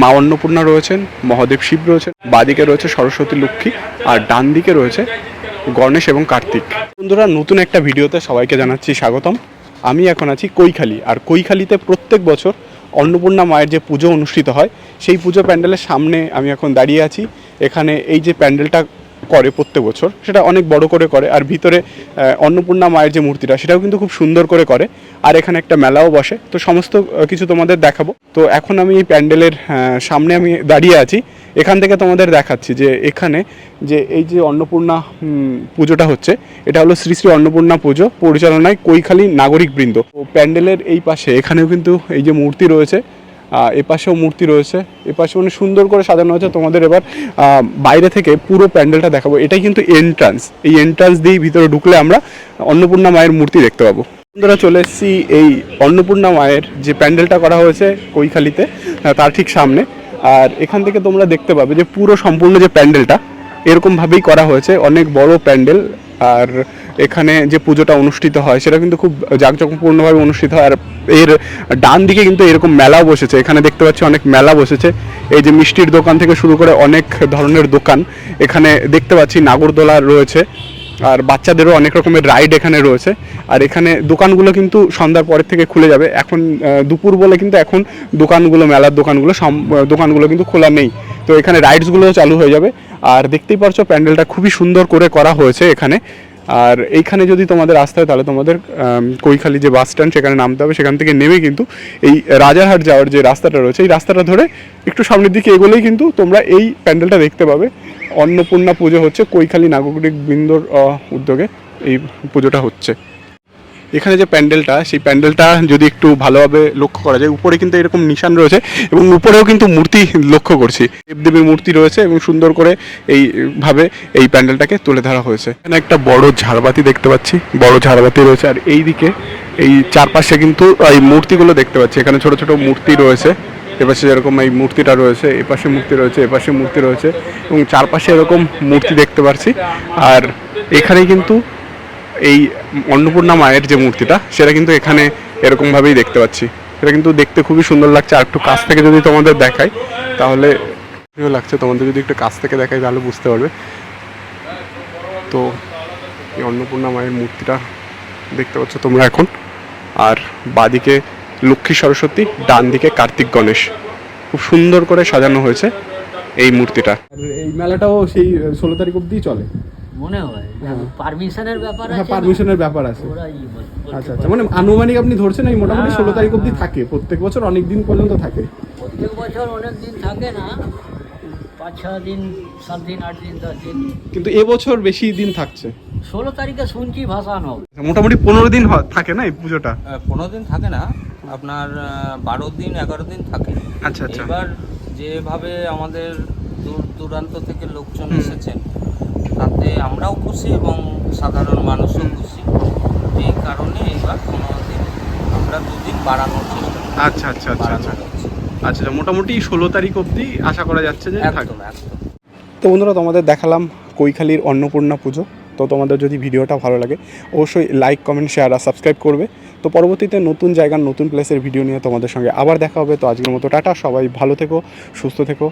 মা অন্নপূর্ণা রয়েছেন, মহাদেব শিব রয়েছেন, বাদিকে রয়েছে সরস্বতী লক্ষ্মী আর ডান দিকে রয়েছে গণেশ এবং কার্তিক। বন্ধুরা, নতুন একটা ভিডিওতে সবাইকে জানাচ্ছি স্বাগতম। আমি এখন আছি কৈখালি আর কৈখালিতে প্রত্যেক বছর অন্নপূর্ণা মায়ের যে পুজো অনুষ্ঠিত হয়, সেই পুজো প্যান্ডেলের সামনে আমি এখন দাঁড়িয়ে আছি। এখানে এই যে প্যান্ডেলটা করে প্রত্যেক বছর। সেটা অনেক বড় করে করে। আর ভিতরে অন্নপূর্ণা মায়ের যে মূর্তিটা, সেটাও কিন্তু খুব সুন্দর করে করে। আর এখানে একটা মেলাও বসে। তো সমস্ত কিছু তোমাদের দেখাবো। তো এখন আমি এই প্যান্ডেলের সামনে আমি দাঁড়িয়ে আছি। এখান থেকে তোমাদের দেখাচ্ছি যে এখানে যে এই যে অন্নপূর্ণা পুজোটা হচ্ছে, এটা হলো শ্রী শ্রী অন্নপূর্ণা পুজো। পরিচালনায় কৈখালী নাগরিক বৃন্দ তো প্যান্ডেলের এই পাশে এখানেও কিন্তু এই যে মূর্তি রয়েছে এপাশেও মূর্তি রয়েছে। এপাশে মানে সুন্দর করে সাজানো হয়েছে। তোমাদের এবার বাইরে থেকে পুরো প্যান্ডেলটা দেখাবো। এটাই কিন্তু এন্ট্রান্স এই এন্ট্রান্স দিয়েই ভিতরে ঢুকলে আমরা অন্নপূর্ণা মায়ের মূর্তি দেখতে পাবো। বন্ধুরা, চলে এসেছি এই অন্নপূর্ণা মায়ের যে প্যান্ডেলটা করা হয়েছে কৈখালিতে তার ঠিক সামনে। আর এখান থেকে তোমরা দেখতে পাবে যে পুরো সম্পূর্ণ যে প্যান্ডেলটা, এরকমভাবেই করা হয়েছে। অনেক বড় প্যান্ডেল। আর এখানে যে পুজোটা অনুষ্ঠিত হয়, সেটা কিন্তু খুব জাঁকজমকপূর্ণভাবে অনুষ্ঠিত হয়। আর এর ডান দিকে কিন্তু এরকম মেলাও বসেছে। এখানে দেখতে পাচ্ছি অনেক মেলা বসেছে। এই যে মিষ্টির দোকান থেকে শুরু করে অনেক ধরনের দোকান। এখানে দেখতে পাচ্ছি নাগরদোলা রয়েছে। আর বাচ্চাদেরও অনেক রকমের রাইড এখানে রয়েছে। আর এখানে দোকানগুলো কিন্তু সন্ধ্যার পরের থেকে খুলে যাবে। এখন দুপুর বলে কিন্তু এখন দোকানগুলো, মেলার দোকানগুলো সম- দোকানগুলো কিন্তু খোলা নেই। তো এখানে রাইডসগুলোও চালু হয়ে যাবে। আর দেখতেই পারছ, প্যান্ডেলটা খুবই সুন্দর করে করা হয়েছে এখানে। আর এইখানে যদি তোমাদের আসতে হয়, তাহলে তোমাদের কৈখালি যে বাস স্ট্যান্ড, সেখানে নামতে হবে। সেখান থেকে নেমে কিন্তু এই রাজারহাট যাওয়ার যে রাস্তাটা রয়েছে, এই রাস্তাটা ধরে একটু সামনের দিকে এগোলেই কিন্তু তোমরা এই প্যান্ডেলটা দেখতে পাবে। অন্নপূর্ণা পুজো হচ্ছে কৈখালি নাগরিক বৃন্দর উদ্যোগে এই পুজোটা হচ্ছে। এখানে যে প্যান্ডেলটা, সেই প্যান্ডেলটা যদি একটু ভালোভাবে লক্ষ্য করা যায়, উপরে কিন্তু এরকম নিশান রয়েছে এবং উপরেও কিন্তু মূর্তি লক্ষ্য করছি। দেবদেবীর মূর্তি রয়েছে এবং সুন্দর করে এইভাবে এই প্যান্ডেলটাকে তুলে ধরা হয়েছে। এখানে একটা বড় ঝাড়বাতি দেখতে পাচ্ছি, বড় ঝাড়বাতি রয়েছে আর এই দিকে এই চারপাশে কিন্তু এই মূর্তিগুলো দেখতে পাচ্ছি। এখানে ছোট ছোট মূর্তি রয়েছে, এপাশে যেরকম এই মূর্তিটা রয়েছে, এপাশে মূর্তি রয়েছে, এপাশে মূর্তি রয়েছে এবং চারপাশে এরকম মূর্তি দেখতে পাচ্ছি। আর এখানে কিন্তু এই অন্নপূর্ণা মায়ের যে মূর্তিটা, সেটা কিন্তু এখানে এরকমভাবেই দেখতে পাচ্ছি। সেটা কিন্তু দেখতে খুবই সুন্দর লাগছে। আর একটু কাছ থেকে যদি তোমাদের দেখাই, তাহলে লাগছে। তোমাদের যদি একটু কাছ থেকে দেখাই, তাহলে বুঝতে পারবে। তো এই অন্নপূর্ণা মায়ের মূর্তিটা দেখতে পাচ্ছ তোমরা এখন। আর বাদিকে লক্ষ্মী সরস্বতী ডান দিকে কার্তিক গণেশ। খুব সুন্দর করে সাজানো হয়েছে এই মূর্তিটা। এই মেলাটাও সেই ষোলো তারিখ অবধি চলে। মনে হয়। পারমিশনের ব্যাপার হ্যাঁ আছে পারমিশনের ব্যাপার আছে। আচ্ছা আচ্ছা। মানে আনুমানিক আপনি ধরছেন এই মোটামুটি হ্যাঁ, ষোলো তারিখ অবধি হ্যাঁ। থাকে। প্রত্যেক বছর অনেক দিন পর্যন্ত থাকে। প্রত্যেক বছর অনেক দিন থাকে না। পাঁচ ছ দিন সাত দিন আট দিন দশ দিন। কিন্তু এবছর বেশি দিন থাকছে। ষোলো তারিখে শুনছি ভাসান হবে মোটামুটি পনেরো দিন থাকে না এই পুজোটা? পনেরো দিন থাকে না। আপনার বারো দিন এগারো দিন থাকে। আচ্ছা আচ্ছা। এবার যেভাবে আমাদের দূর দূরান্ত থেকে লোকজন এসেছেন তাতে আমরাও খুশি এবং সাধারণ মানুষও খুশি। এই কারণে এবার পনেরো দিন আমরা দুদিন বাড়ানোর চেষ্টা আচ্ছা আচ্ছা আচ্ছা আচ্ছা। আচ্ছা মোটামুটি ষোলো তারিখ অবধি আশা করা যাচ্ছে যে একদম তো বন্ধুরা তোমাদের দেখালাম কৈখালির অন্নপূর্ণা পুজো। তো তোমাদের যদি ভিডিওটা ভালো লাগে অবশ্যই লাইক কমেন্ট শেয়ার আর সাবস্ক্রাইব করবে। তো পরবর্তীতে নতুন জায়গার নতুন প্লেসের ভিডিও নিয়ে তোমাদের সঙ্গে আবার দেখা হবে। তো আজকের মতো টাটা সবাই ভালো থেকো সুস্থ থেকো।